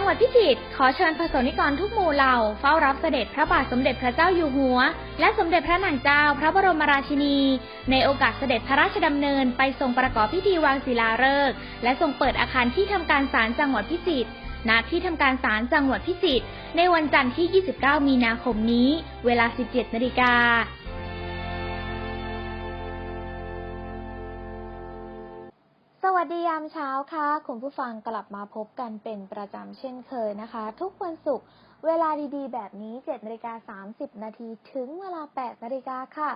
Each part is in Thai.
จังหวัดพิจิตรขอเชิญพระสงฆ์นิกรทุกหมู่เหล่าเฝ้ารับเสด็จพระบาทสมเด็จพระเจ้าอยู่หัว และสมเด็จพระนางเจ้าพระบรมราชินี ในโอกาสเสด็จพระราชดำเนินไปทรงประกอบพิธีวางศิลาฤกษ์และทรงเปิดอาคารที่ทำการศาลจังหวัดพิจิตรณที่ทำการศาลจังหวัดพิจิตรในวันจันทร์ที่ 29 มีนาคมนี้ เวลา 17นาฬิกา วัสดียามเช้าค่ะ คุณผู้ฟังกลับมาพบกันเป็นประจำเช่นเคยนะคะ ทุกวันศุกร์เวลาดีๆ แบบนี้7นาฬิกา30 นาทีถึงเวลา8นาฬิกาค่ะ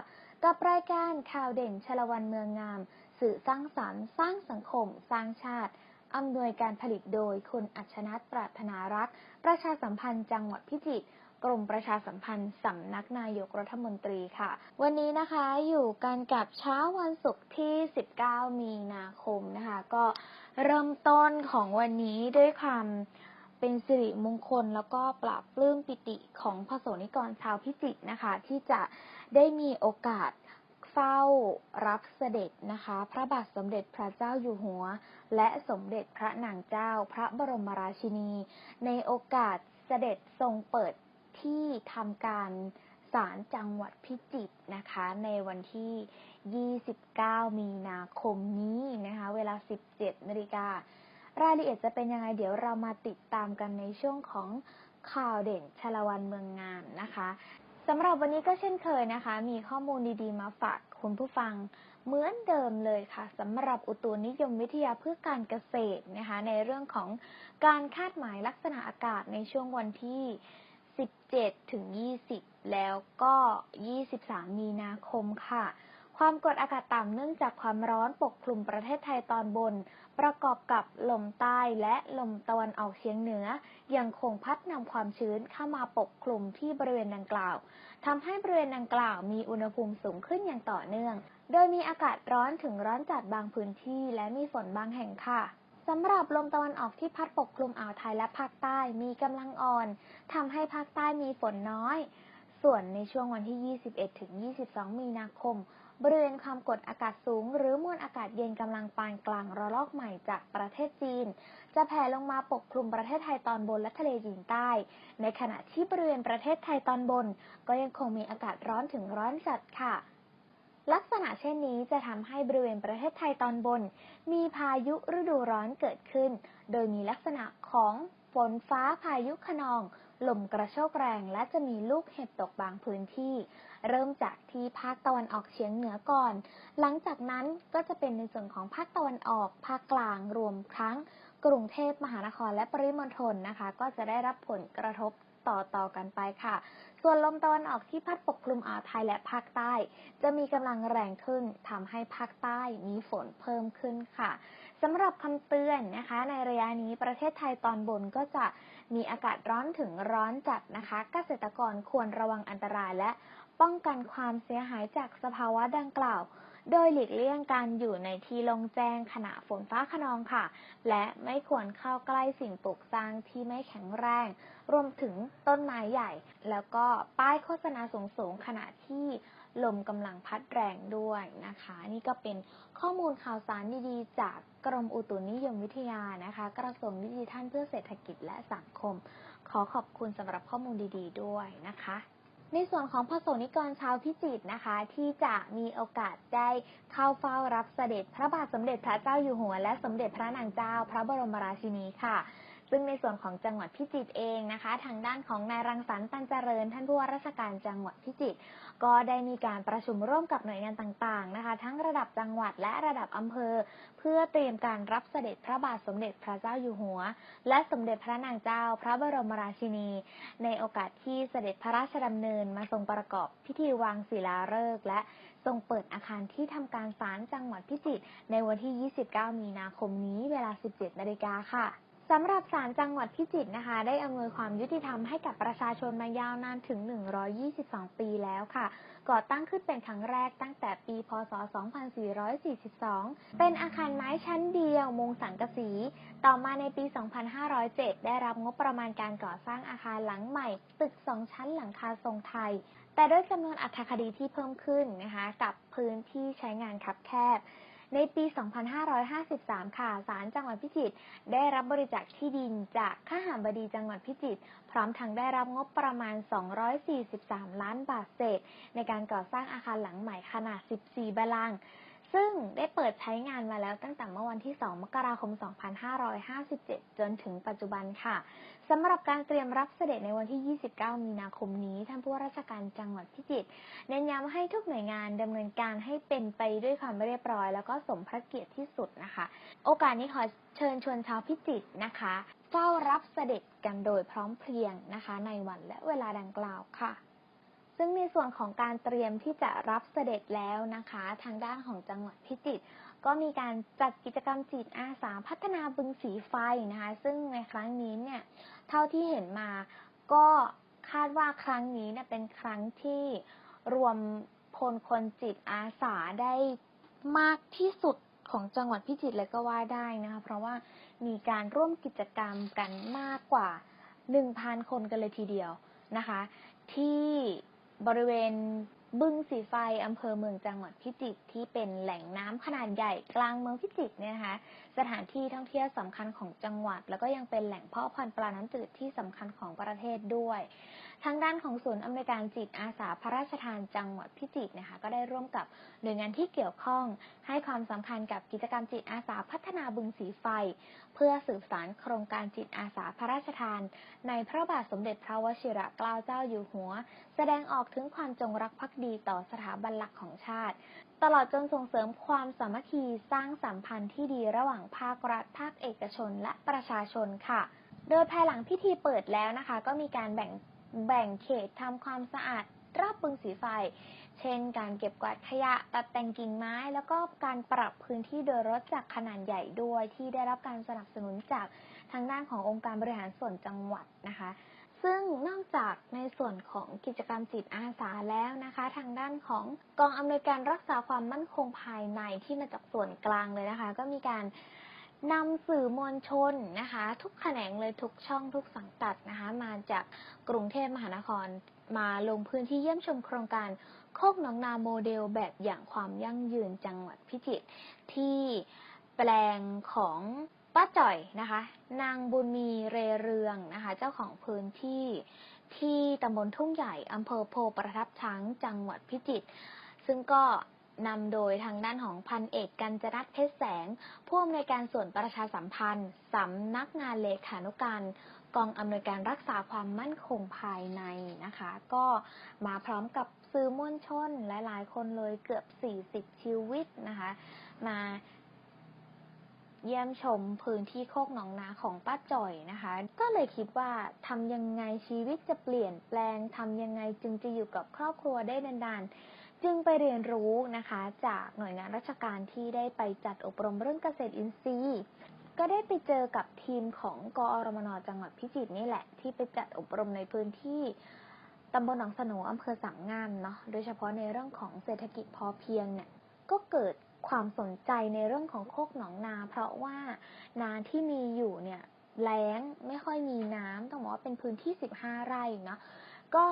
กับรายการข่าวเด่นชลวันเมืองงาม สื่อสร้างสรรค์ สร้างสังคม สร้างชาติอำนวยการผลิตโดยคุณอัชนัทปรารถนารักษ์ประชาสัมพันธ์จังหวัดพิจิตร กรมประชาสัมพันธ์สำนักนายกรัฐมนตรีค่ะ วันนี้นะคะอยู่กันกับเช้าวันศุกร์ที่ 19 มีนาคมนะคะ ก็เริ่มต้นของวันนี้ด้วยความเป็นสิริมงคลแล้วก็ปราบปลื้มปิติของพระสนิกรชาวพิจิตรนะคะ ที่จะได้มีโอกาสเฝ้ารับเสด็จนะคะ พระบาทสมเด็จพระเจ้าอยู่หัว และสมเด็จพระนางเจ้าพระบรมราชินี ในโอกาสเสด็จทรงเปิด ที่ทำการศาลจังหวัดพิจิตรนะคะ ในวันที่ 29 มีนาคมนี้นะคะ เวลา 17นาฬิการายละเอียดจะเป็นยังไง เดี๋ยวเรามาติดตามกันในช่วงของข่าวเด่นชาละวันเมืองงามนะคะสำหรับวันนี้ก็เช่นเคยนะคะ มีข้อมูลดีๆมาฝากคุณผู้ฟังเหมือนเดิมเลยค่ะสำหรับอุตุนิยมวิทยาเพื่อการเกษตรนะคะ ในเรื่องของการคาดหมายลักษณะอากาศในช่วงวันที่ 17ถึง20 แล้วก็ 23 มีนาคมค่ะ ความกดอากาศต่ำเนื่องจากความร้อนปกคลุมประเทศไทยตอนบน ประกอบกับลมใต้และลมตะวันออกเฉียงเหนือ ยังคงพัดนำความชื้นเข้ามาปกคลุมที่บริเวณดังกล่าวทำให้บริเวณดังกล่าวมีอุณหภูมิสูงขึ้นอย่างต่อเนื่อง โดยมีอากาศร้อนถึงร้อนจัดบางพื้นที่และมีฝนบางแห่งค่ะ สำหรับลมตะวันออกที่พัดปกคลุมอ่าวไทยและภาคใต้มีกำลังอ่อนทำให้ภาคใต้มีฝนน้อย ส่วนในช่วงวันที่ 21 ถึง 22 มีนาคม บริเวณความกดอากาศสูง หรือมวลอากาศเย็นกำลังปานกลางระลอกใหม่จากประเทศจีน จะแผ่ลงมาปกคลุมประเทศไทยตอนบนและทะเลจีนใต้ ในขณะที่บริเวณประเทศไทยตอนบน ก็ยังคงมีอากาศร้อนถึงร้อนจัดค่ะ ลักษณะเช่นนี้จะทำให้บริเวณประเทศไทยตอนบน มีพายุฤดูร้อนเกิดขึ้น โดยมีลักษณะของฝนฟ้าพายุขนอง ลมกระโชกแรงและจะมีลูกเห็บตกบางพื้นที่ เริ่มจากที่ภาคตะวันออกเฉียงเหนือก่อน หลังจากนั้นก็จะเป็นในส่วนของภาคตะวันออก ภาคกลางรวมทั้งกรุงเทพมหานครและปริมณฑลนะคะ ก็จะได้รับผลกระทบ ต่อต่อกันไปค่ะ ส่วนลมตะวันออกที่พัดปกคลุมอ่าวไทยและภาคใต้ จะมีกำลังแรงขึ้นทำให้ภาคใต้มีฝนเพิ่มขึ้นค่ะสำหรับคำเตือนนะคะ ในระยะนี้ประเทศไทยตอนบนก็จะมีอากาศร้อนถึงร้อนจัดนะคะ เกษตรกรควรระวังอันตรายและป้องกันความเสียหายจากสภาวะดังกล่าว โดยหลีกเลี่ยงการอยู่ในที่โลงแจ้งขณะฝนฟ้าขนองค่ะ และไม่ควรเข้าใกล้สิ่งปลูกสร้างที่ไม่แข็งแรง รวมถึงต้นไม้ใหญ่ แล้วก็ป้ายโฆษณาสูงๆขณะที่ลมกำลังพัดแรงด้วยนะคะ นี่ก็เป็นข้อมูลข่าวสารดีๆ จากกรมอุตุนิยมวิทยานะคะ กระทรวงดิจิทัลเพื่อเศรษฐกิจและสังคม ขอขอบคุณสำหรับข้อมูลดีๆ ด้วยนะคะ ในส่วนของพระสงฆ์นิกรชาวพิจิตรนะคะ ที่จะมีโอกาสได้เข้าเฝ้ารับเสด็จพระบาทสมเด็จพระเจ้าอยู่หัว และสมเด็จพระนางเจ้า พระบรมราชินีค่ะ ซึ่งในส่วนของจังหวัดพิจิตรเองนะคะ ทางด้านของนายรังสรรค์ตันเจริญ ท่านผู้ว่าราชการจังหวัดพิจิตรก็ได้มีการประชุมร่วมกับหน่วยงานต่างๆนะคะ ทั้งระดับจังหวัดและระดับอำเภอ เพื่อเตรียมการรับเสด็จพระบาทสมเด็จพระเจ้าอยู่หัว และสมเด็จพระนางเจ้าพระบรมราชินี ในโอกาสที่เสด็จพระราชดำเนินมาทรงประกอบพิธีวางศิลาฤกษ์และทรงเปิดอาคารที่ทำการศาลจังหวัดพิจิตรในวันที่ 29 มีนาคมนี้เวลา 17 นาฬิกาค่ะ สำหรับศาลจังหวัดพิจิตรนะคะ ได้อำนวยความยุติธรรมให้กับประชาชนมายาวนานถึง 122 ปีแล้วค่ะ ก่อตั้งขึ้นเป็นครั้งแรกตั้งแต่ปี พศ 2442 เป็นอาคารไม้ชั้นเดียวมุงสังกะสี ต่อมาในปี 2507 ได้รับงบประมาณการก่อสร้างอาคารหลังใหม่ ตึก 2 ชั้นหลังคาทรงไทย แต่ด้วยจำนวนอัครคดีที่เพิ่มขึ้นนะคะ กับพื้นที่ใช้งานคับแคบ ในปี 2553 ค่ะ ศาลจังหวัดพิจิตรได้รับบริจาคที่ดินจากข้าหามบดีจังหวัดพิจิตร พร้อมทั้งได้รับงบประมาณ 243 ล้านบาทเศษ ในการก่อสร้างอาคารหลังใหม่ขนาด 14 บาลัง ซึ่งได้เปิดใช้งานมาแล้วตั้งแต่เมื่อวันที่ 2 มกราคม 2557 จนถึงปัจจุบันค่ะสำหรับการเตรียมรับเสด็จในวันที่ 29 มีนาคมนี้ ท่านผู้ว่าราชการจังหวัดพิจิตรเน้นย้ำให้ทุกหน่วยงานดำเนินการให้เป็นไปด้วยความเรียบร้อย แล้วก็สมพระเกียรติที่สุดนะคะ โอกาสนี้ขอเชิญชวนชาวพิจิตรนะคะเฝ้ารับเสด็จกันโดยพร้อมเพรียงนะคะ ในวันและเวลาดังกล่าวค่ะ ซึ่งในส่วนของการเตรียมที่จะรับเสด็จแล้วนะคะ ทางด้านของจังหวัดพิจิตรก็มีการจัดกิจกรรมจิตอาสาพัฒนาบึงสีไฟนะคะ ซึ่งในครั้งนี้เนี่ยเท่าที่เห็นมาก็คาดว่าครั้งนี้เนี่ยเป็นครั้งที่รวมพลคนจิตอาสาได้มากที่สุดของจังหวัดพิจิตรเลยก็ว่าได้นะคะ เพราะว่ามีการร่วมกิจกรรมกันมากกว่า 1,000 คนกันเลยทีเดียวนะคะ ที่ บริเวณบึงสีไฟอำเภอเมืองจังหวัดพิจิตรที่เป็นแหล่งน้ำขนาดใหญ่กลางเมืองพิจิตรเนี่ยนะคะ สถานที่ท่องเที่ยวสำคัญของจังหวัด แล้วก็ยังเป็นแหล่งเพาะพันธุ์ปลาน้ำจืดที่สำคัญของประเทศด้วย ทางด้านของศูนย์อำนวยการจิตอาสาพระราชทานจังหวัดพิจิตรนะคะ ก็ได้ร่วมกับหน่วยงานที่เกี่ยวข้อง ให้ความสำคัญกับกิจกรรมจิตอาสาพัฒนาบึงสีไฟ เพื่อสืบสานโครงการจิตอาสาพระราชทาน ในพระบาทสมเด็จพระวชิรเกล้าเจ้าอยู่หัว แสดงออกถึงความจงรักภักดีต่อสถาบันหลักของชาติ ตลอดจนส่งเสริมความสามัคคีสร้างสัมพันธ์ที่ดีระหว่างภาครัฐภาคเอกชน และประชาชนค่ะ โดยภายหลังพิธีเปิดแล้วนะคะ ก็มีการแบ่ง แบ่งเขตทำความสะอาดรอบบึงสีไฟ เช่น การเก็บกวาดขยะ ตัดแต่งกิ่งไม้ แล้วก็การปรับพื้นที่โดยรถจักรขนาดใหญ่ด้วยที่ได้รับการสนับสนุนจากทางด้านขององค์การบริหารส่วนจังหวัดนะคะ ซึ่งนอกจากในส่วนของกิจกรรมจิตอาสาแล้วนะคะ ทางด้านของกองอำนวยการรักษาความมั่นคงภายในที่มาจากส่วนกลางเลยนะคะ ก็มีการ นำสื่อมวลชนนะคะ ทุกแขนงเลยทุกช่องทุกสังกัดนะคะ มาจากกรุงเทพมหานครมาลงพื้นที่เยี่ยมชมโครงการโคกหนองนาโมเดลแบบอย่างความยั่งยืนจังหวัดพิจิตรที่แปลงของป้าจ่อยนะคะ นางบุญมีเรเรืองนะคะ เจ้าของพื้นที่ที่ตำบลทุ่งใหญ่อำเภอโพประทับช้างจังหวัดพิจิตรซึ่งก็ นำโดยทางด้านของพันเอกกัญจนัทเพชรแสง ผู้อำนวยการส่วนประชาสัมพันธ์สำนักงานเลขานุการ กองอำนวยการรักษาความมั่นคงภายในนะคะ ก็มาพร้อมกับสื่อมวลชนหลาย ๆ คนเลยเกือบ 40 ชีวิตนะคะ มาเยี่ยมชมพื้นที่โคกหนองนาของป้าจ่อยนะคะ ก็เลยคิดว่าทำยังไงชีวิตจะเปลี่ยนแปลงทำยังไงจึงจะอยู่กับครอบครัวได้นานๆ จึงไปเรียนรู้นะคะ จากหน่วยงานราชการที่ได้ไปจัดอบรมเรื่องเกษตรอินทรีย์ก็ได้ไปเจอกับทีมของกอรมนจังหวัดพิจิตรนี่แหละ ที่ไปจัดอบรมในพื้นที่ตำบลหนองสโหนอำเภอสามงามเนาะโดยเฉพาะในเรื่องของเศรษฐกิจพอเพียงเนี่ยก็เกิดความสนใจในเรื่องของโคกหนองนา เพราะว่านาที่มีอยู่เนี่ยแล้งไม่ค่อยมีน้ำต้องบอกว่าเป็นพื้นที่ 15 ไร่เนาะก็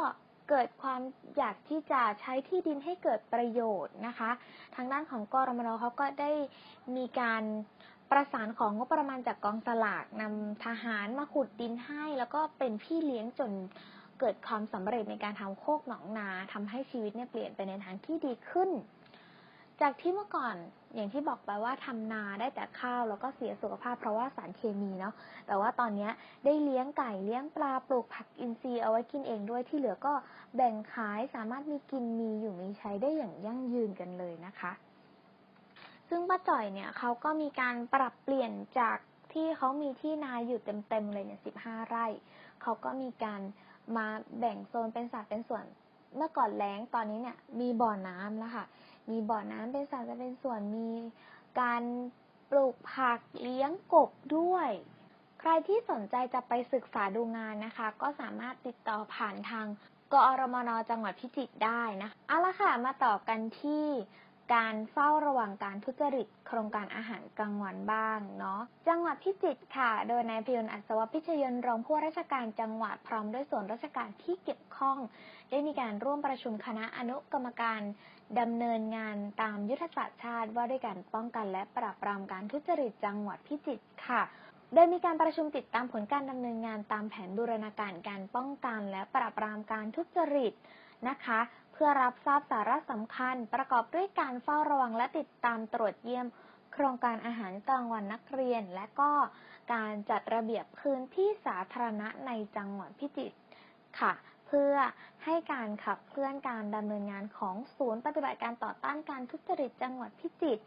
เกิดความอยากที่จะใช้ที่ดินให้เกิดประโยชน์นะคะ ทางด้านของกรมนเขาก็ได้มีการประสานของงบประมาณจากกองสลากนำทหารมาขุดดินให้ แล้วก็เป็นพี่เลี้ยงจนเกิดความสำเร็จในการทำโคกหนองนาทำให้ชีวิตเนี่ยเปลี่ยนไปในทางที่ดีขึ้น จากที่เมื่อก่อนอย่างที่บอกไปว่าทำนาได้แต่ข้าวแล้วก็เสียสุขภาพเพราะว่าสารเคมีเนาะแต่ว่าตอนนี้ได้เลี้ยงไก่เลี้ยงปลาปลูกผักอินทรีย์เอาไว้กินเองด้วยที่เหลือก็แบ่งขายสามารถมีกินมีอยู่มีใช้ได้อย่างยั่งยืนกันเลยนะคะ ซึ่งป้าจ่อยเนี่ยเขาก็มีการปรับเปลี่ยนจากที่เขามีที่นาอยู่เต็มๆเลยเนี่ยสิบห้าไร่เขาก็มีการมาแบ่งโซนเป็นสัดเป็นส่วนเมื่อก่อนแล้งตอนนี้เนี่ยมีบ่อน้ำแล้วค่ะ มีบ่อน้ำเป็นสัดเป็นส่วนมีการปลูกผักเลี้ยงกบด้วย ใครที่สนใจจะไปศึกษาดูงานนะคะ ก็สามารถติดต่อผ่านทางกอรมนจังหวัดพิจิตรได้นะเอาละค่ะมาต่อกันที่การเฝ้าระวังการทุจริต โครงการอาหารกลางวันบ้างเนาะจังหวัดพิจิตรค่ะ โดยนายพยนต์อัศวพิชยนตรองผู้ราชการจังหวัดพร้อมด้วยส่วนราชการที่เกี่ยวข้อง ได้มีการร่วมประชุมคณะอนุกรรมการ ดำเนินงานตามยุทธศาสตร์ชาติว่าด้วยการป้องกันและปราบปรามการทุจริตจังหวัดพิจิตรค่ะ โดยมีการประชุมติดตามผลการดำเนินงานตามแผนบูรณาการการป้องกันและปราบปรามการทุจริตนะคะ เพื่อรับทราบสาระสำคัญ ประกอบด้วยการเฝ้าระวังและติดตามตรวจเยี่ยม โครงการอาหารกลางวันนักเรียน และก็การจัดระเบียบพื้นที่สาธารณะในจังหวัดพิจิตรค่ะ พื่อให้การขับเคลื่อนการดำเนินงานของศูนย์ปฏิบัติการต่อต้านการทุจริตจังหวัดพิจิตร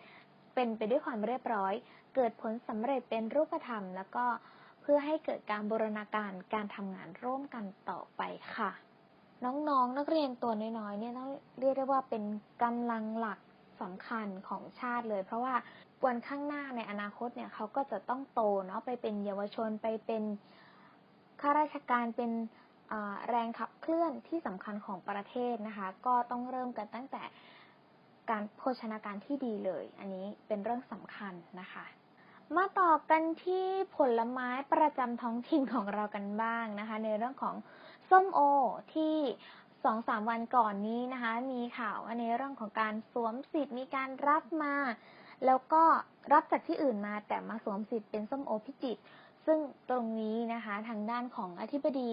เป็นไปด้วยความเรียบร้อย เกิดผลสำเร็จเป็นรูปธรรม แล้วก็เพื่อให้เกิดการบูรณาการการทำงานร่วมกันต่อไปค่ะ น้องๆนักเรียนตัวน้อยๆเนี่ยต้องเรียกได้ว่าเป็นกำลังหลักสำคัญของชาติเลย เพราะว่าวันข้างหน้าในอนาคตเนี่ยเขาก็จะต้องโตเนาะไปเป็นเยาวชนไปเป็นข้าราชการเป็น แรงขับเคลื่อนที่สำคัญของประเทศนะคะ ก็ต้องเริ่มกันตั้งแต่การโภชนาการที่ดีเลย อันนี้เป็นเรื่องสำคัญนะคะ มาต่อกันที่ผลไม้ประจำท้องถิ่นของเรากันบ้างนะคะ ในเรื่องของส้มโอที่สองสามวันก่อนนี้นะคะ มีข่าวในเรื่องของการสวมสิทธิ์มีการรับมา แล้วก็รับจากที่อื่นมาแต่มาสวมสิทธิ์เป็นส้มโอพิจิตร ซึ่งตรงนี้นะคะทางด้านของอธิบดี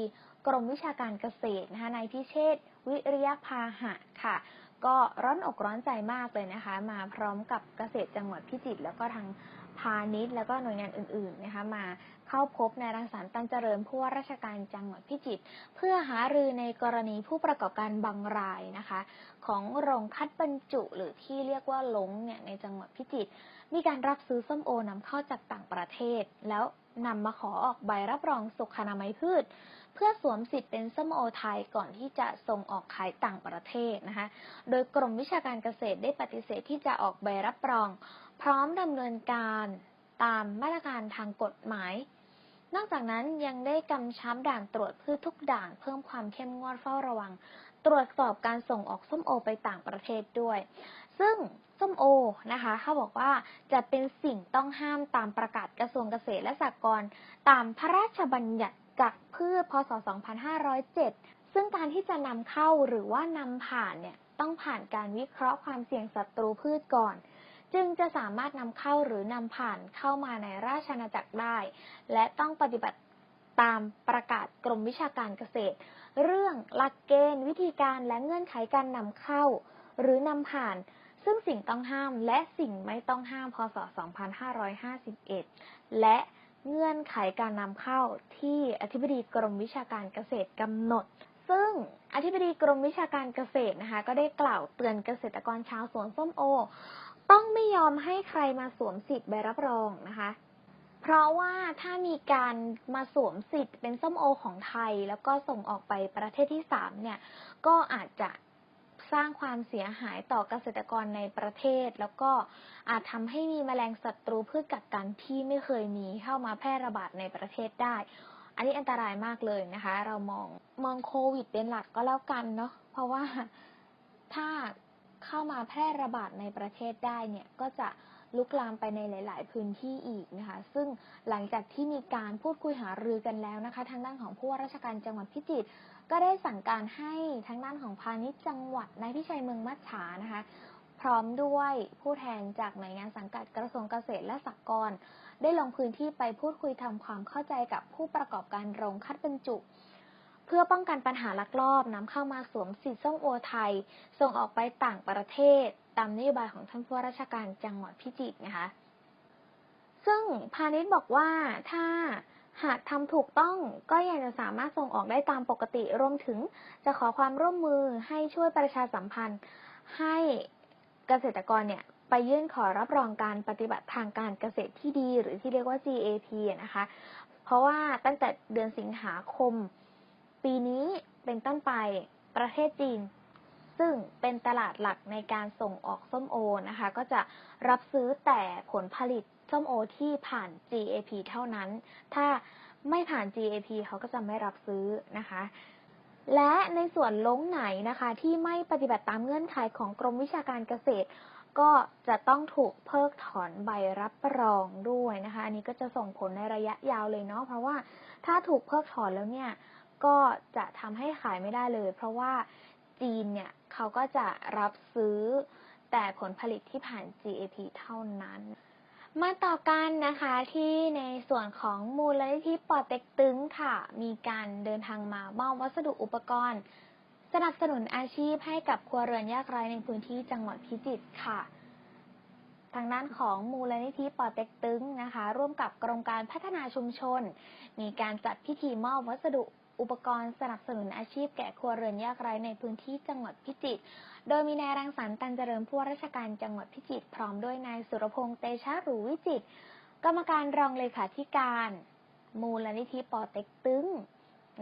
กรมวิชาการเกษตรนะคะนายพิเชษวิริยพาหะค่ะ ก็ร้อนอกร้อนใจมากเลยนะคะ มาพร้อมกับเกษตรจังหวัดพิจิตรแล้วก็ทางพาณิชย์แล้วก็หน่วยงานอื่นๆนะคะมาเข้าพบนายรังสรรค์ตันเจริญผู้ว่าราชการจังหวัดพิจิตรเพื่อหารือในกรณีผู้ประกอบการบางรายนะคะ ของโรงคัดบรรจุหรือที่เรียกว่าหลงเนี่ยในจังหวัดพิจิตรมีการรับซื้อส้มโอนำเข้าจากต่างประเทศแล้ว นำมาขอออกใบรับรองสุขนามัยพืช เพื่อสวมสิทธิ์เป็นส้มโอไทยก่อนที่จะส่งออกขายต่างประเทศนะคะ โดยกรมวิชาการเกษตรได้ปฏิเสธที่จะออกใบรับรอง พร้อมดำเนินการตามมาตรการทางกฎหมาย นอกจากนั้นยังได้กำชับด่านตรวจพืชทุกด่านเพิ่มความเข้มงวดเฝ้าระวัง ตรวจสอบการส่งออกส้มโอไปต่างประเทศด้วย ซึ่งส้มโอนะคะเขาบอกว่าจะเป็นสิ่งต้องห้ามตามประกาศกระทรวงเกษตรและสหกรณ์ตามพระราชบัญญัติกักพืชพศ 2507 ซึ่งการที่จะนำเข้าหรือว่านำผ่านเนี่ยต้องผ่านการวิเคราะห์ความเสี่ยงศัตรูพืชก่อน จึงจะสามารถนำเข้าหรือนำผ่านเข้ามาในราชอาณาจักรได้ และต้องปฏิบัติตามประกาศกรมวิชาการเกษตร เรื่องหลักเกณฑ์ วิธีการและเงื่อนไขการนำเข้า หรือนำผ่าน ซึ่งสิ่งต้องห้ามและสิ่งไม่ต้องห้ามพศ 2551 และเงื่อนไขการนำเข้าที่อธิบดีกรมวิชาการเกษตรกำหนด ซึ่งอธิบดีกรมวิชาการเกษตรนะคะ ก็ได้กล่าวเตือนเกษตรกรชาวสวนส้มโอ ต้องไม่ยอมให้ใครมาสวมสิทธิ์ใบรับรองนะคะเพราะว่าถ้ามีการมาสวมสิทธิ์เป็นส้มโอของไทย แล้วก็ส่งออกไปประเทศที่สามเนี่ย ก็อาจจะ สร้างความเสียหายต่อเกษตรกรในประเทศ แล้วก็อาจทำให้มีแมลงศัตรูพืชกัดกันที่ไม่เคยมีเข้ามาแพร่ระบาดในประเทศได้ อันนี้อันตรายมากเลยนะคะ เรามองมองโควิดเป็นหลักก็แล้วกันเนาะเพราะว่าถ้าเข้ามาแพร่ระบาดในประเทศได้เนี่ยก็จะลุกลามไปในหลาย ๆ พื้นที่อีกนะคะ ซึ่งหลังจากที่มีการพูดคุยหารือกันแล้วนะคะ ทางด้านของผู้ว่าราชการจังหวัดพิจิตร ก็ได้สั่งการให้ทางด้านของพาณิชย์จังหวัดนายพิชัยเมืองมัจฉานะคะ พร้อมด้วยผู้แทนจากหน่วยงานสังกัดกระทรวงเกษตรและสหกรณ์ได้ลงพื้นที่ไปพูดคุยทำความเข้าใจกับผู้ประกอบการโรงคัดบรรจุ เพื่อป้องกันปัญหาลักลอบนำเข้ามาสวมสิทธิ์ส้มโอไทย ส่งออกไปต่างประเทศ ตามนโยบายของท่านผู้ว่าราชการจังหวัดพิจิตรนะคะ ซึ่งพาณิชย์บอกว่าถ้า หากทำถูกต้องก็ยังจะสามารถส่งออกได้ตามปกติ รวมถึงจะขอความร่วมมือให้ช่วยประชาสัมพันธ์ ให้เกษตรกรเนี่ยไปยื่นขอรับรองการปฏิบัติทางการเกษตรที่ดี หรือที่เรียกว่า GAP นะคะ เพราะว่าตั้งแต่เดือนสิงหาคม ปีนี้เป็นต้นไปประเทศจีน ซึ่งเป็นตลาดหลักในการส่งออกส้มโอนะคะ ก็จะรับซื้อแต่ผลผลิต ส้มโอที่ผ่าน GAP เท่านั้น ถ้าไม่ผ่าน GAP เขาก็จะไม่รับซื้อนะคะ และในส่วนลงไหนนะคะ ที่ไม่ปฏิบัติตามเงื่อนไขของกรมวิชาการเกษตร ก็จะต้องถูกเพิกถอนใบรับรองด้วยนะคะ อันนี้ก็จะส่งผลในระยะยาวเลยเนาะเพราะว่าถ้าถูกเพิกถอนแล้วเนี่ยก็จะทำให้ขายไม่ได้เลย เพราะว่าจีนเนี่ยเขาก็จะรับซื้อแต่ผลผลิตที่ผ่าน GAP เท่านั้น มาต่อกันนะคะที่ในส่วนของมูลนิธิปอเต็กตึงค่ะ มีการเดินทางมามอบวัสดุอุปกรณ์ สนับสนุนอาชีพให้กับครัวเรือนยากไร้ในพื้นที่จังหวัดพิจิตรค่ะ ทางด้านของมูลนิธิปอเต็กตึงนะคะ ร่วมกับกรมการพัฒนาชุมชน มีการจัดพิธีมอบวัสดุ อุปกรณ์สนับสนุนอาชีพแก่ครัวเรือนยากไร้ในพื้นที่จังหวัดพิจิตร โดยมีนายรังสรรค์ตันเจริญผู้ว่าราชการจังหวัดพิจิตรพร้อมด้วยนายสุรพงษ์เตชะหรูวิจิตรกรรมการรองเลขาธิการ มูลนิธิปอเต็กตึง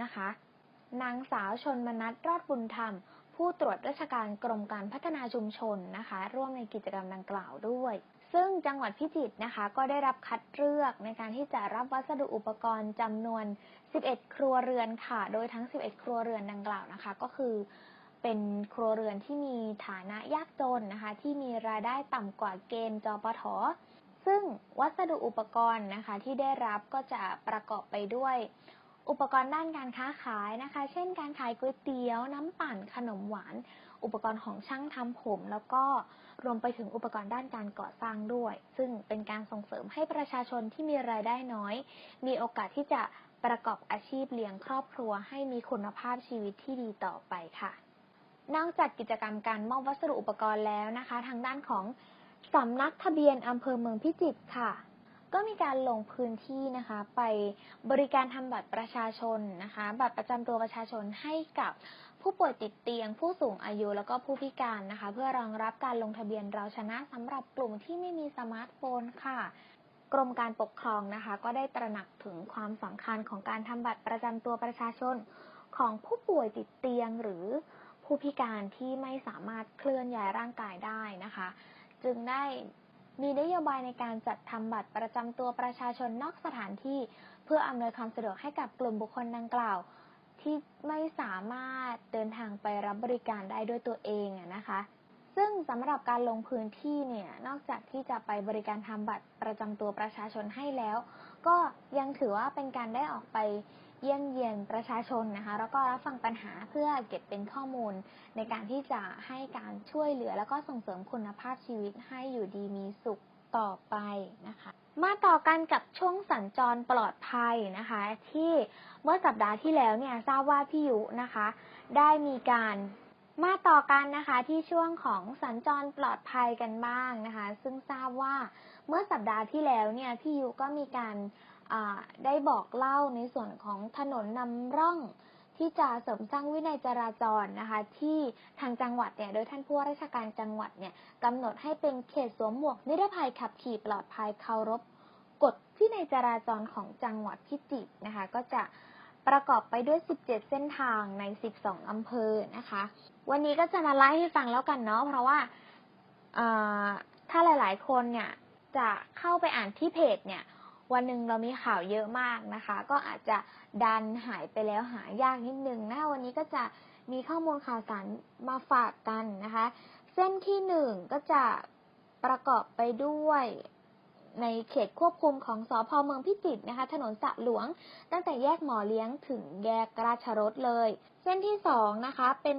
นะคะ นางสาวชนมนัทรอดบุญธรรม ผู้ตรวจราชการกรมการพัฒนาชุมชนนะคะ ร่วมในกิจกรรมดังกล่าวด้วย ซึ่งจังหวัดพิจิตรนะคะ ก็ได้รับคัดเลือกในการที่จะรับวัสดุอุปกรณ์จำนวน 11 ครัวเรือนค่ะ โดยทั้ง 11 ครัวเรือนดังกล่าวนะคะ ก็คือเป็นครัวเรือนที่มีฐานะยากจนนะคะ ที่มีรายได้ต่ำกว่าเกณฑ์จปทซึ่งวัสดุอุปกรณ์นะคะที่ได้รับก็จะประกอบไปด้วย อุปกรณ์ด้านการค้าขายนะคะ เช่น การขายก๋วยเตี๋ยว น้ำปั่นขนมหวาน อุปกรณ์ของช่างทำผม แล้วก็ รวมไปถึงอุปกรณ์ด้านการก่อสร้างด้วย ซึ่งเป็นการส่งเสริมให้ประชาชนที่มีรายได้น้อย มีโอกาสที่จะประกอบอาชีพเลี้ยงครอบครัว ให้มีคุณภาพชีวิตที่ดีต่อไปค่ะ นอกจากกิจกรรมการมอบวัสดุอุปกรณ์แล้วนะคะ ทางด้านของสำนักทะเบียนอำเภอเมืองพิจิตรค่ะ ก็มีการลงพื้นที่นะคะ ไปบริการทำบัตรประชาชนนะคะ บัตรประจำตัวประชาชนให้กับ ผู้ป่วยติดเตียง ผู้สูงอายุแล้วก็ผู้พิการนะคะ เพื่อรองรับการลงทะเบียนเราชนะสำหรับกลุ่มที่ไม่มีสมาร์ทโฟนค่ะ กรมการปกครองนะคะ ก็ได้ตระหนักถึงความสำคัญของการทำบัตรประจำตัวประชาชนของผู้ป่วยติดเตียงหรือผู้พิการที่ไม่สามารถเคลื่อนย้ายร่างกายได้นะคะ จึงได้มีนโยบายในการจัดทำบัตรประจำตัวประชาชนนอกสถานที่ เพื่ออำนวยความสะดวกให้กับกลุ่มบุคคลดังกล่าว ที่ไม่สามารถเดินทางไปรับบริการได้ด้วยตัวเองอะนะคะ ซึ่งสำหรับการลงพื้นที่เนี่ยนอกจากที่จะไปบริการทำบัตรประจำตัวประชาชนให้แล้ว ก็ยังถือว่าเป็นการได้ออกไปเยี่ยมเยียนประชาชนนะคะแล้วก็รับฟังปัญหาเพื่อเก็บเป็นข้อมูล ในการที่จะให้การช่วยเหลือ แล้วก็ส่งเสริมคุณภาพชีวิตให้อยู่ดีมีสุขต่อไปนะคะ มาต่อกันกับช่วงสัญจรปลอดภัยนะคะ ที่เมื่อสัปดาห์ที่แล้วเนี่ยทราบว่าพี่ยุนะคะ ได้มีการมาต่อกันนะคะที่ช่วงของสัญจรปลอดภัยกันบ้างนะคะ ซึ่งทราบว่าเมื่อสัปดาห์ที่แล้วเนี่ยพี่ยุก็มีการได้บอกเล่าในส่วนของถนนนำร่อง ที่จะเสริมสร้างวินัยจราจรนะคะ ที่ทางจังหวัดเนี่ยโดยท่านผู้ว่าราชการจังหวัดเนี่ยกำหนดให้เป็นเขตสวมหมวกนิรภัยขับขี่ปลอดภัยเคารพกฎวินัยจราจรของจังหวัดพิจิตรนะคะ ก็จะประกอบไปด้วย 17 เส้นทางใน 12 อำเภอนะคะ วันนี้ก็จะมาไล่ให้ฟังแล้วกันเนาะเพราะว่าถ้าหลาย ๆ คนเนี่ยจะเข้าไปอ่านที่เพจเนี่ย วันหนึ่งเรามีข่าวเยอะมากนะคะ ก็อาจจะดันหายไปแล้วหายากนิดนึงนะวันนี้ก็จะมีข้อมูลข่าวสารมาฝากกันนะคะ เส้นที่หนึ่งก็จะประกอบไปด้วยในเขตควบคุมของสอพอเมืองพิจิตรนะคะ ถนนสะหลวง ตั้งแต่แยกหมอเลี้ยงถึงแยกราชรถเลย เส้นที่สองนะคะ เป็น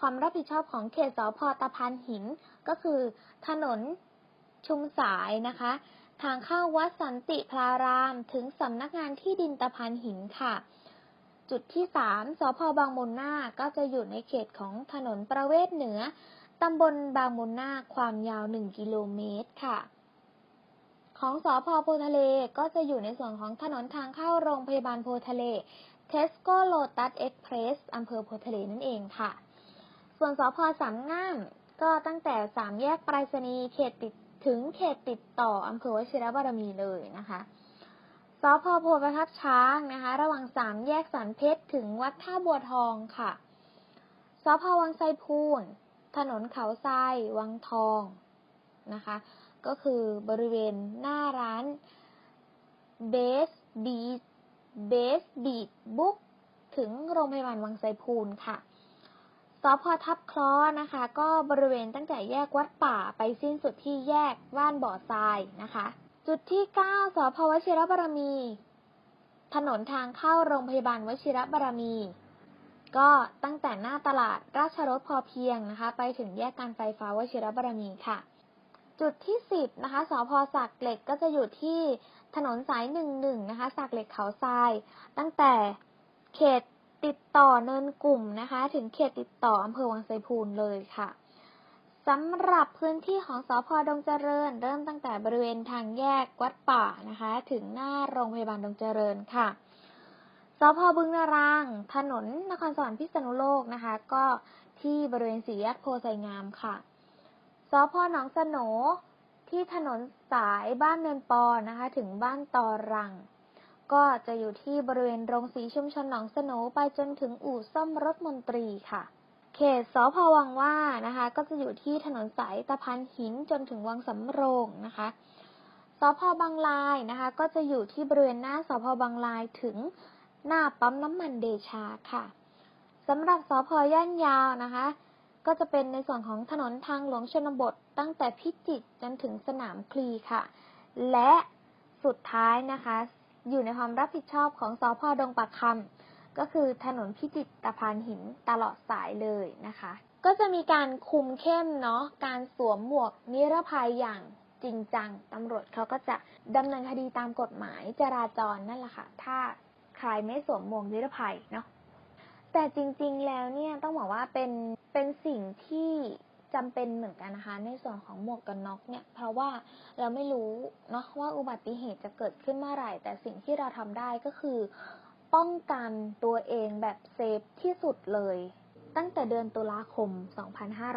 ความรับผิดชอบของเขตสอพอตะพานหิน ก็คือถนนชุมสายนะคะ ทางเข้าวัดสันติพรารามถึงสำนักงานที่ดินตะพานหินค่ะ จุดที่สามสพบางมุนนาก็จะอยู่ในเขตของถนนประเวศเหนือตำบลบางมุนนาความยาวหนึ่งกิโลเมตรค่ะ ของสอพอโพทะเลก็จะอยู่ในส่วนของถนนทางเข้าโรงพยาบาลโพทะเลเทสโก้โลตัสเอ็กเพรสอำเภอโพทะเลนั่นเองค่ะ ส่วนสอพอสามงามก็ตั้งแต่สามแยกไปรษณีย์เขตติด ถึงเขตติดต่ออำเภอวชิรบารมีเลยนะคะสพโพประทับช้างนะคะ ระหว่างสามแยกสันเพชรถึงวัดท่าบัวทองค่ะสพวังไซพูนถนนเขาทรายวังทองนะคะ ก็คือบริเวณหน้าร้านเบสบีเบสบีดบุ๊กถึงโรงพยาบาลวังไซพูนค่ะ สพทับคล้อนะคะ ก็บริเวณตั้งแต่แยกวัดป่าไปสิ้นสุดที่แยกว่านบ่อทรายนะคะ จุดที่ 9สพวชิรบารมี ถนนทางเข้าโรงพยาบาลวชิรบารมี ก็ตั้งแต่หน้าตลาดราชรถพอเพียงนะคะ ไปถึงแยกการไฟฟ้าวชิรบารมีค่ะ จุดที่ 10นะคะสพสักเหล็กก็จะอยู่ที่ถนนสาย11นะคะสักเหล็กเขาทราย ตั้งแต่เขต ติดต่อเนินกลุ่มนะคะ ถึงเขตติดต่ออำเภอวังไซพูนเลยค่ะสำหรับพื้นที่ของสพดงเจริญ เริ่มตั้งแต่บริเวณทางแยกวัดป่านะคะ ถึงหน้าโรงพยาบาลดงเจริญค่ะสพบึงนาราง ถนนนครสวรรค์พิษณุโลกนะคะ ก็ที่บริเวณสี่แยกโพไซงามค่ะสพหนองสโหนที่ถนนสายบ้านเนินปอนะคะ ถึงบ้านตอรัง ก็จะอยู่ที่บริเวณโรงสีชุมชนหนองสโหนไปจนถึงอู่ซ่อมรถมนตรีค่ะ เขตสพวังว่านะคะ ก็จะอยู่ที่ถนนสายตะพานหินจนถึงวังสำโรงนะคะสพบางลายนะคะ ก็จะอยู่ที่บริเวณหน้าสพบางลายถึงหน้าปั๊มน้ำมันเดชาค่ะสำหรับสพย่านยาวนะคะ ก็จะเป็นในส่วนของถนนทางหลวงชนบทตั้งแต่พิจิตรจนถึงสนามคลีค่ะ และสุดท้ายนะคะ อยู่ในความรับผิดชอบของสพดงปากคำก็คือถนนพิจิตรตะพานหินตลอดสายเลยนะคะ ก็จะมีการคุมเข้มเนาะการสวมหมวกนิรภัยอย่างจริงจังตำรวจเขาก็จะดำเนินคดีตามกฎหมายจราจรนั่นแหละค่ะ ถ้าใครไม่สวมหมวกนิรภัยเนาะแต่จริงๆแล้วเนี่ยต้องบอกว่าเป็นเป็นสิ่งที่ จำเป็นเหมือนกันนะคะ ในส่วนของหมวกกันน็อกเนี่ย เพราะว่าเราไม่รู้เนาะว่าอุบัติเหตุจะเกิดขึ้นเมื่อไหร่ แต่สิ่งที่เราทำได้ก็คือ ป้องกันตัวเองแบบเซฟที่สุดเลย ตั้งแต่เดือนตุลาคม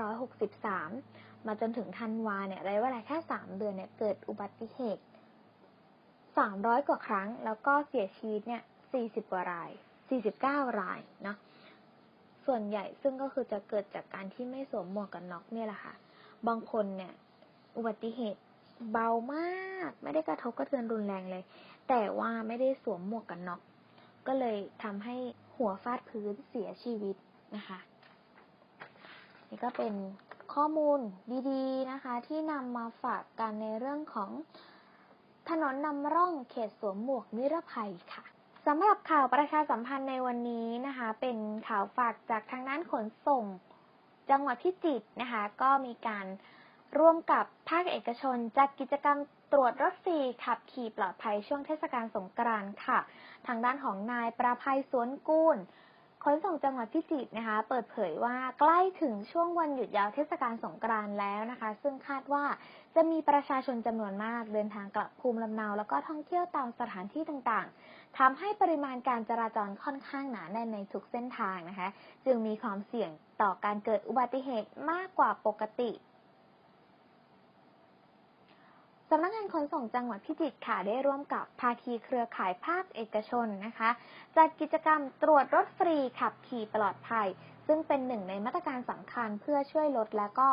2563 มาจนถึงธันวาเนี่ยระยะเวลาแค่ 3 เดือนเนี่ยเกิดอุบัติเหตุ 300 กว่าครั้ง แล้วก็เสียชีวิตเนี่ย 40 กว่าราย 49 รายเนาะ ส่วนใหญ่ซึ่งก็คือจะเกิดจากการที่ไม่สวมหมวกกันน็อกเนี่ยแหละค่ะ บางคนเนี่ยอุบัติเหตุเบามาก ไม่ได้กระทบกระเทือนรุนแรงเลย แต่ว่าไม่ได้สวมหมวกกันน็อก ก็เลยทำให้หัวฟาดพื้นเสียชีวิตนะคะ นี่ก็เป็นข้อมูลดีๆนะคะ ที่นำมาฝากกันในเรื่องของถนนนำร่องเขตสวมหมวกนิรภัยค่ะ สำหรับข่าวประชาสัมพันธ์ในวันนี้นะคะ เป็นข่าวฝากจากทางด้านขนส่ง จังหวัดพิจิตรนะคะ ก็มีการร่วมกับภาคเอกชนจัดกิจกรรมตรวจรถฟรีขับขี่ปลอดภัยช่วงเทศกาลสงกรานต์ค่ะ ทางด้านของนายประภัยสวนกูลขนส่งจังหวัดพิจิตรนะคะ เปิดเผยว่าใกล้ถึงช่วงวันหยุดยาวเทศกาลสงกรานต์แล้วนะคะ ซึ่งคาดว่าจะมีประชาชนจำนวนมากเดินทางกลับภูมิลำเนา แล้วก็ท่องเที่ยวตามสถานที่ต่างๆ ทำให้ปริมาณการจราจรค่อนข้างหนาแน่นในทุกเส้นทางนะคะ จึงมีความเสี่ยงต่อการเกิดอุบัติเหตุมากกว่าปกติสำนักงานขนส่งจังหวัดพิจิตรค่ะได้ร่วมกับภาคีเครือข่ายภาคเอกชนนะคะจัดกิจกรรมตรวจรถฟรีขับขี่ปลอดภัย ซึ่งเป็นหนึ่งในมาตรการสำคัญเพื่อช่วยลดและก็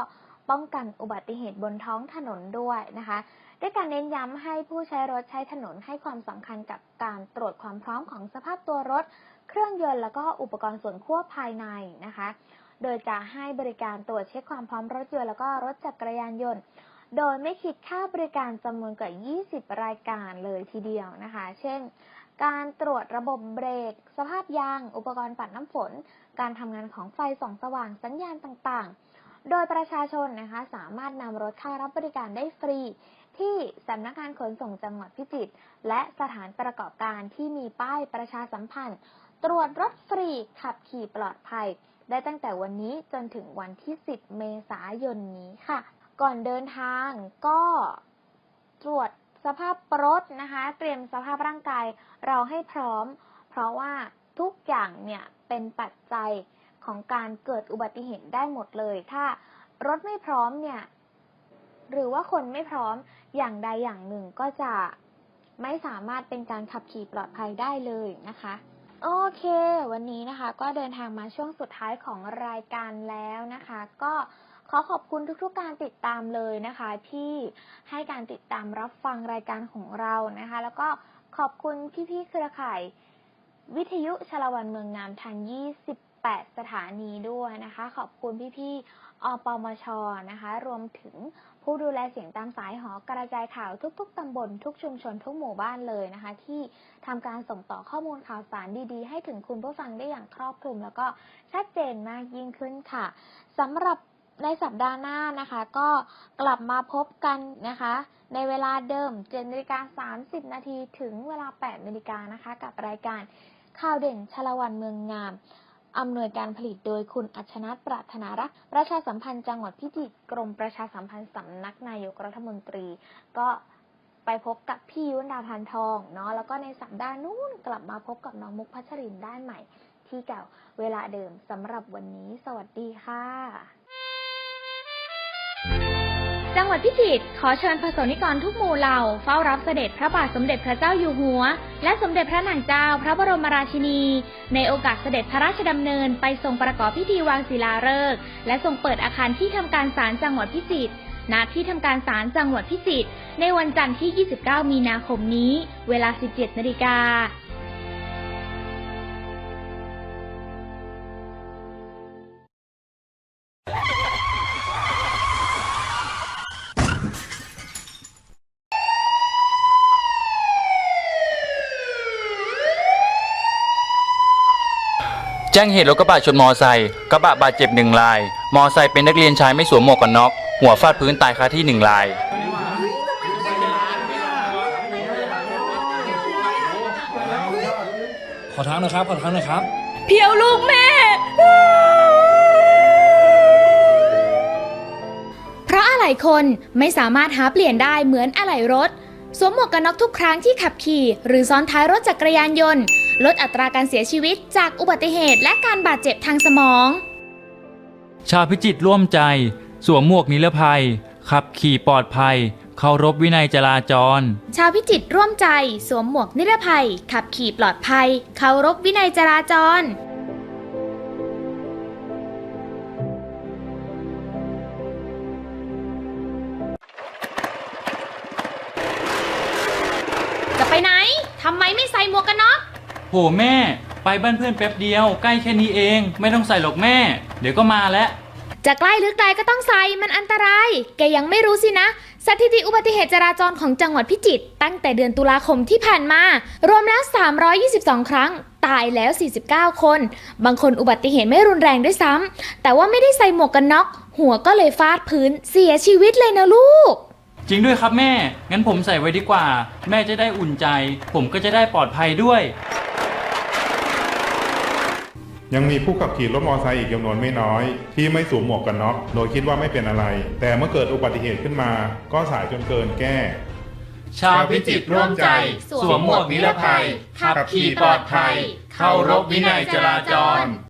ป้องกันอุบัติเหตุบนท้องถนนด้วยนะคะ ด้วยการเน้นย้ำให้ผู้ใช้รถใช้ถนนให้ความสำคัญกับการตรวจความพร้อมของสภาพตัวรถ เครื่องยนต์แล้วก็อุปกรณ์ส่วนควบภายในนะคะ โดยจะให้บริการตรวจเช็คความพร้อมรถยนต์แล้วก็รถจักรยานยนต์ โดยไม่คิดค่าบริการจำนวนกว่า 20 รายการเลยทีเดียวนะคะ เช่น การตรวจระบบเบรก สภาพยาง อุปกรณ์ปัดน้ำฝน การทำงานของไฟส่องสว่างสัญญาณต่างๆโดยประชาชนนะคะสามารถนำรถเข้ารับบริการได้ฟรี ที่สำนักงานขนส่งจังหวัดพิจิตรและสถานประกอบการที่มีป้ายประชาสัมพันธ์ ตรวจรถฟรีขับขี่ปลอดภัย ได้ตั้งแต่วันนี้จนถึงวันที่ 10 เมษายนนี้ค่ะ ก่อนเดินทางก็ตรวจสภาพรถนะคะ เตรียมสภาพร่างกายเราให้พร้อม เพราะว่าทุกอย่างเนี่ยเป็นปัจจัยของการเกิดอุบัติเหตุได้หมดเลย ถ้ารถไม่พร้อมเนี่ย หรือว่าคนไม่พร้อม อย่างใดอย่างหนึ่งก็จะไม่สามารถเป็นการขับขี่ปลอดภัยได้เลยนะคะ โอเค วันนี้นะคะ ก็เดินทางมาช่วงสุดท้ายของรายการแล้วนะคะ ก็ขอขอบคุณทุกๆการติดตามเลยนะคะ ที่ให้การติดตามรับฟังรายการของเรานะคะ แล้วก็ขอบคุณพี่ๆเครือข่าย วิทยุชาละวันเมืองงามทาง 28 สถานีด้วยนะคะ ขอบคุณพี่ๆ อปมชนะคะ รวมถึงผู้ดูแลเสียงตามสายหอกระจายข่าวทุก ๆตำบลทุกชุมชนทุกหมู่บ้านเลยนะคะ ที่ทำการส่งต่อข้อมูลข่าวสารดีๆ ให้ถึงคุณผู้ฟังได้อย่างครอบคลุม แล้วก็ชัดเจนมากยิ่งขึ้นค่ะสำหรับในสัปดาห์หน้านะคะ ก็กลับมาพบกันนะคะ ในเวลาเดิม7นาฬิกา30 นาทีถึงเวลา8นาฬิกานะคะ กับรายการข่าวเด่นชาละวันเมืองงาม อำนวยการผลิตโดยคุณอัชนัทปรารถนารัก ประชาสัมพันธ์จังหวัดพิจิตร กรมประชาสัมพันธ์สำนักนายกรัฐมนตรี ก็ไปพบกับพี่ยุนดาพันทองเนาะ แล้วก็ในสัปดาห์นู้นกลับมาพบกับน้องมุกพัชรินได้ใหม่ ที่เก่าเวลาเดิมสำหรับวันนี้ สวัสดีค่ะ จังหวัดพิจิตรขอเชิญประสงนิกรทุกหมู่เหล่าเฝ้ารับเสด็จพระบาทสมเด็จพระเจ้าอยู่หัว และสมเด็จพระนางเจ้าพระบรมราชินี ในโอกาสเสด็จพระราชดำเนินไปทรงประกอบพิธีวางศิลาฤกษ์และทรงเปิดอาคารที่ทำการศาลจังหวัดพิจิตรณที่ทำการศาลจังหวัดพิจิตรในวันจันทร์ที่ 29 มีนาคมนี้ เวลา 17นาฬิกา จ้งเหตุรถกระบะชนมอไซค์กระบะบาดเจ็บหนึ่งราย มอไซค์เป็นนักเรียนชายไม่สวมหมวกกันน็อก หัวฟาดพื้นตายคาที่หนึ่งราย ขอทางหน่อยครับ ขอทางหน่อยครับ เพียวลูกแม่ เพราะอะไหล่คนไม่สามารถหาเปลี่ยนได้เหมือนอะไหล่รถ สวมหมวกกันน็อกทุกครั้งที่ขับขี่ หรือซ้อนท้ายรถจักรยานยนต์ ลดอัตราการเสียชีวิตจากอุบัติเหตุและการบาดเจ็บทางสมอง ชาวพิจิตรร่วมใจ สวมหมวกนิรภัย ขับขี่ปลอดภัย เคารพวินัยจราจร ชาวพิจิตรร่วมใจ สวมหมวกนิรภัย ขับขี่ปลอดภัย เคารพวินัยจราจรจะไปไหน ทำไมไม่ใส่หมวกกันน็อก โหแม่ ไปบ้านเพื่อนแป๊บเดียว ใกล้แค่นี้เอง ไม่ต้องใส่หรอกแม่ เดี๋ยวก็มาแล้ว จะใกล้หรือไกลก็ต้องใส่มันอันตราย แกยังไม่รู้สินะ สถิติอุบัติเหตุจราจรของจังหวัดพิจิตรตั้งแต่เดือนตุลาคมที่ผ่านมา รวมแล้ว 322 ครั้ง ตายแล้ว 49 คน บางคนอุบัติเหตุไม่รุนแรงด้วยซ้ำแต่ว่าไม่ได้ใส่หมวกกันน็อก หัวก็เลยฟาดพื้นเสียชีวิตเลยนะลูก จริงด้วยครับแม่ งั้นผมใส่ไว้ดีกว่า แม่จะได้อุ่นใจ ผมก็จะได้ปลอดภัยด้วย ยังมีผู้ขับขี่รถมอเตอร์ไซค์อีกจำนวนไม่น้อย ที่ไม่สวมหมวกกันน็อกโดยคิดว่าไม่เป็นอะไร แต่เมื่อเกิดอุบัติเหตุขึ้นมา ก็สายจนเกินแก้ ชาวพิจิตรร่วมใจ สวมหมวกนิรภัย ขับขี่ปลอดภัย เคารพวินัยจราจร